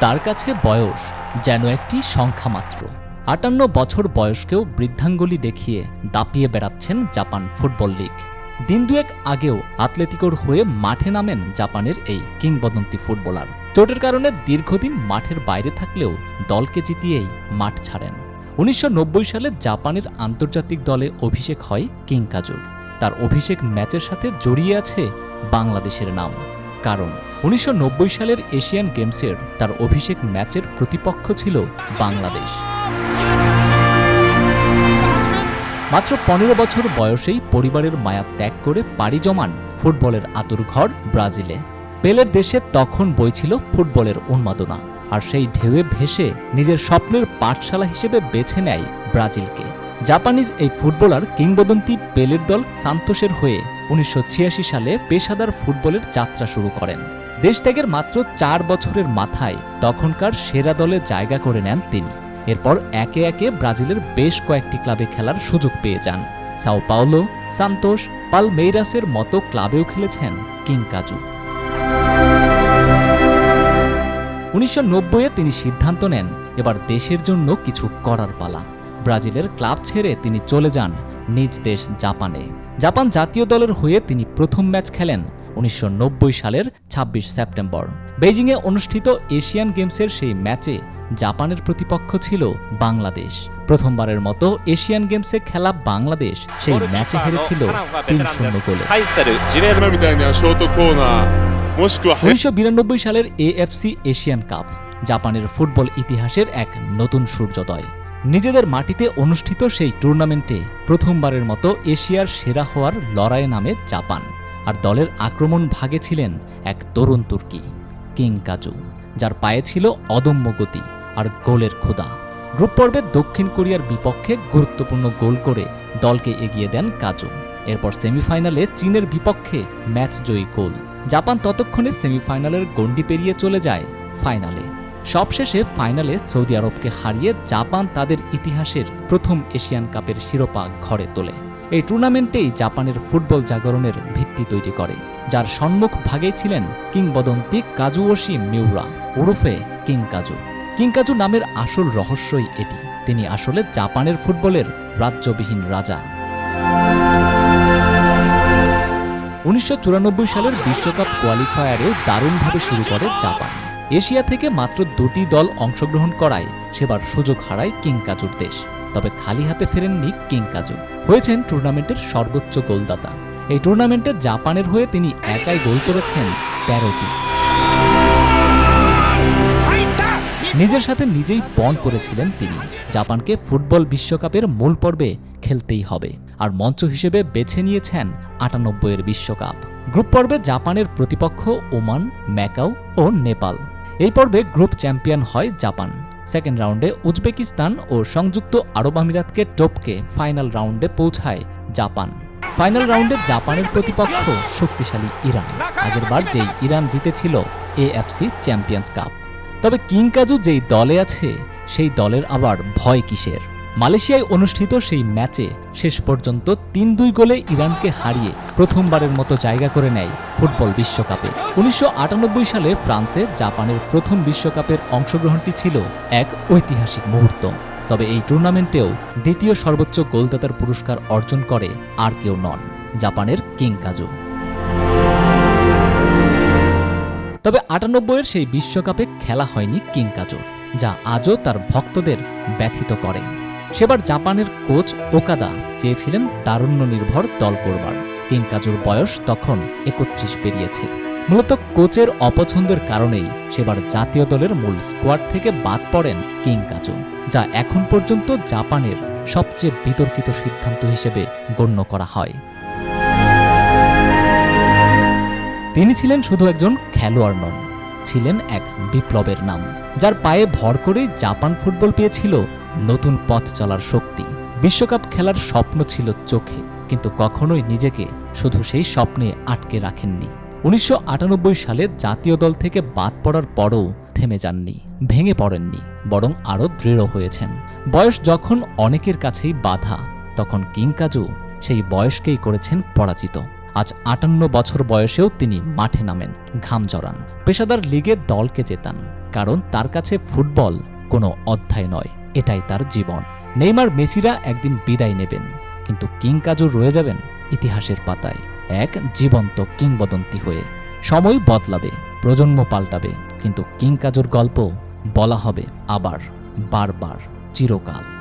তার কাছে বয়স যেন একটি সংখ্যা মাত্র আটান্ন বছর বয়সকেও বৃদ্ধাঙ্গুলি দেখিয়ে দাপিয়ে বেড়াচ্ছেন জাপান ফুটবল লীগ। দিন দুয়েক আগেও আতলেতিকোর হয়ে মাঠে নামেন জাপানের এই কিংবদন্তি ফুটবলার। চোটের কারণে দীর্ঘদিন মাঠের বাইরে থাকলেও দলকে জিতিয়েই মাঠ ছাড়েন। উনিশশো নব্বই সালে জাপানের আন্তর্জাতিক দলে অভিষেক হয় কিং কিংকাজুর। তার অভিষেক ম্যাচের সাথে জড়িয়ে আছে বাংলাদেশের নাম। কারণ। উনিশশো নব্বই সালের এশিয়ান গেমসের তার অভিষেক ম্যাচের প্রতিপক্ষ ছিল বাংলাদেশ। মাত্র পনেরো বছর বয়সেই পরিবারের মায়া ত্যাগ করে পাড়ি জমান ফুটবলের আতুর ঘর ব্রাজিলে। পেলের দেশে তখন বইছিল ফুটবলের উন্মাদনা, আর সেই ঢেউয়ে ভেসে নিজের স্বপ্নের পাঠশালা হিসেবে বেছে নেয় ব্রাজিলকে। জাপানিজ এই ফুটবলার কিংবদন্তি পেলের দল সান্তোসের হয়ে উনিশশো ছিয়াশি সালে পেশাদার ফুটবলের যাত্রা শুরু করেন। দেশ ত্যাগের মাত্র চার বছরের মাথায় তখনকার সেরা দলে জায়গা করে নেন তিনি। এরপর একে একে ব্রাজিলের বেশ কয়েকটি ক্লাবে খেলার সুযোগ পেয়ে যান। সাও পাওলো, সান্তোস, পালমেইরাসের মতো ক্লাবেও খেলেছেন কিংকাজু উনিশশো নব্বইয়ে তিনি সিদ্ধান্ত নেন, এবার দেশের জন্য কিছু করার পালা। ব্রাজিলের ক্লাব ছেড়ে তিনি চলে যান নিজ দেশ জাপানে। জাপান জাতীয় দলের হয়ে তিনি প্রথম ম্যাচ খেলেন উনিশশো নব্বই সালের ২৬ সেপ্টেম্বর। বেজিংয়ে অনুষ্ঠিত এশিয়ান গেমসের সেই ম্যাচে জাপানের প্রতিপক্ষ ছিল বাংলাদেশ। প্রথমবারের মতো এশিয়ান গেমসে খেলা বাংলাদেশ সেই ম্যাচে হেরেছিল তিন শূন্য গোলে। উনিশশো সালের এএফসি এশিয়ান কাপ জাপানের ফুটবল ইতিহাসের এক নতুন সূর্যোদয়। নিজেদের মাটিতে অনুষ্ঠিত সেই টুর্নামেন্টে প্রথমবারের মতো এশিয়ার সেরা হওয়ার লড়াইয়ে নামে জাপান। আর দলের আক্রমণ ভাগে ছিলেন এক তরুণ তুর্কি, কিং কাজু, যার পায়ে ছিল অদম্য গতি আর গোলের ক্ষুদা গ্রুপ পর্বে দক্ষিণ কোরিয়ার বিপক্ষে গুরুত্বপূর্ণ গোল করে দলকে এগিয়ে দেন কাজু। এরপর সেমিফাইনালে চীনের বিপক্ষে ম্যাচ জয়ী গোল। জাপান ততক্ষণে সেমিফাইনালের গণ্ডি পেরিয়ে চলে যায় ফাইনালে। সবশেষে ফাইনালে সৌদি আরবকে হারিয়ে জাপান তাদের ইতিহাসের প্রথম এশিয়ান কাপের শিরোপা ঘরে তোলে। এই টুর্নামেন্টেই জাপানের ফুটবল জাগরণের ভিত্তি তৈরি করে, যার সম্মুখ ভাগেই ছিলেন কিংবদন্তি কাজুওশি মিউরা, ওরফে কিং কাজু কিং কাজু নামের আসল রহস্যই এটি, তিনি আসলে জাপানের ফুটবলের রাজ্যবিহীন রাজা। উনিশশো চুরানব্বই সালের বিশ্বকাপ কোয়ালিফায়ারেও দারুণভাবে শুরু করে জাপান। এশিয়া থেকে মাত্র দুটি দল অংশগ্রহণ করায় সেবার সুযোগ হারায় কিংকাজুর দেশ। তবে খালি হাতে ফেরেননি কিংকাজু হয়েছেন টুর্নামেন্টের সর্বোচ্চ গোলদাতা। এই টুর্নামেন্টে জাপানের হয়ে তিনি একাই গোল করেছেন তেরোটি। নিজের সাথে নিজেই পণ করেছিলেন তিনি। জাপানকে ফুটবল বিশ্বকাপের মূল পর্বে খেলতেই হবে। আর মঞ্চ হিসেবে বেছে নিয়েছেন আটানব্বইয়ের বিশ্বকাপ। গ্রুপ পর্বে জাপানের প্রতিপক্ষ ওমান, ম্যাকাও ও নেপাল। এই পর্বে গ্রুপ চ্যাম্পিয়ন হয় জাপান। সেকেন্ড রাউন্ডে উজবেকিস্তান ও সংযুক্ত আরব আমিরাতকে টপকে ফাইনাল রাউন্ডে পৌঁছায় জাপান। ফাইনাল রাউন্ডে জাপানের প্রতিপক্ষ শক্তিশালী ইরান। আগেরবার যেই ইরান জিতেছিল এএফসি চ্যাম্পিয়ন্স কাপ। তবে কিং কাজু যেই দলে আছে, সেই দলের আবার ভয় কিসের? মালয়েশিয়ায় অনুষ্ঠিত সেই ম্যাচে শেষ পর্যন্ত তিন দুই গোলে ইরানকে হারিয়ে প্রথমবারের মতো জায়গা করে নেয় ফুটবল বিশ্বকাপে। উনিশশো আটানব্বই সালে ফ্রান্সে জাপানের প্রথম বিশ্বকাপের অংশগ্রহণটি ছিল এক ঐতিহাসিক মুহূর্ত। তবে এই টুর্নামেন্টেও দ্বিতীয় সর্বোচ্চ গোলদাতার পুরস্কার অর্জন করে আর কেউ নন জাপানের কিং কাজু। তবে আটানব্বইয়ের সেই বিশ্বকাপে খেলা হয়নি কিংকাজোর যা আজও তার ভক্তদের ব্যথিত করে। সেবার জাপানের কোচ ওকাদা চেয়েছিলেন তারুণ্য নির্ভর দল করবার কিংকাজুর বয়স তখন একত্রিশ পেরিয়েছে। মূলত কোচের অপছন্দের কারণেই সেবার জাতীয় দলের মূল স্কোয়াড থেকে বাদ পড়েন কিংকাজু, যা এখন পর্যন্ত জাপানের সবচেয়ে বিতর্কিত সিদ্ধান্ত হিসেবে গণ্য করা হয়। তিনি ছিলেন শুধু একজন খেলোয়াড় নন, ছিলেন এক বিপ্লবের নাম, যার পায়ে ভর করেই জাপান ফুটবল পেয়েছিল নতুন পথ চলার শক্তি। বিশ্বকাপ খেলার স্বপ্ন ছিল চোখে, কিন্তু কখনোই নিজেকে শুধু সেই স্বপ্নে আটকে রাখেননি। উনিশশো আটানব্বই সালে জাতীয় দল থেকে বাদ পড়ার পরও থেমে যাননি, ভেঙে পড়েননি, বরং আরও দৃঢ় হয়েছেন। বয়স যখন অনেকের কাছেই বাধা, তখন কিংকাজু সেই বয়সকেই করেছেন পরাজিত। আজ আটান্ন বছর বয়সেও তিনি মাঠে নামেন, ঘাম জড়ান। পেশাদার লিগে দলকে জেতান, কারণ তার কাছে ফুটবল কোনো অধ্যায় নয়। এটাই তার জীবন। নেইমার মেসিরা একদিন বিদায় নেবেন, কিন্তু কিং কাজু রয়ে যাবেন ইতিহাসের পাতায় এক জীবন্ত কিংবদন্তি হয়ে। সময় বদলাবে, প্রজন্ম পাল্টাবে, কিন্তু কিং কাজুর গল্প বলা হবে আবার, বারবার, চিরকাল।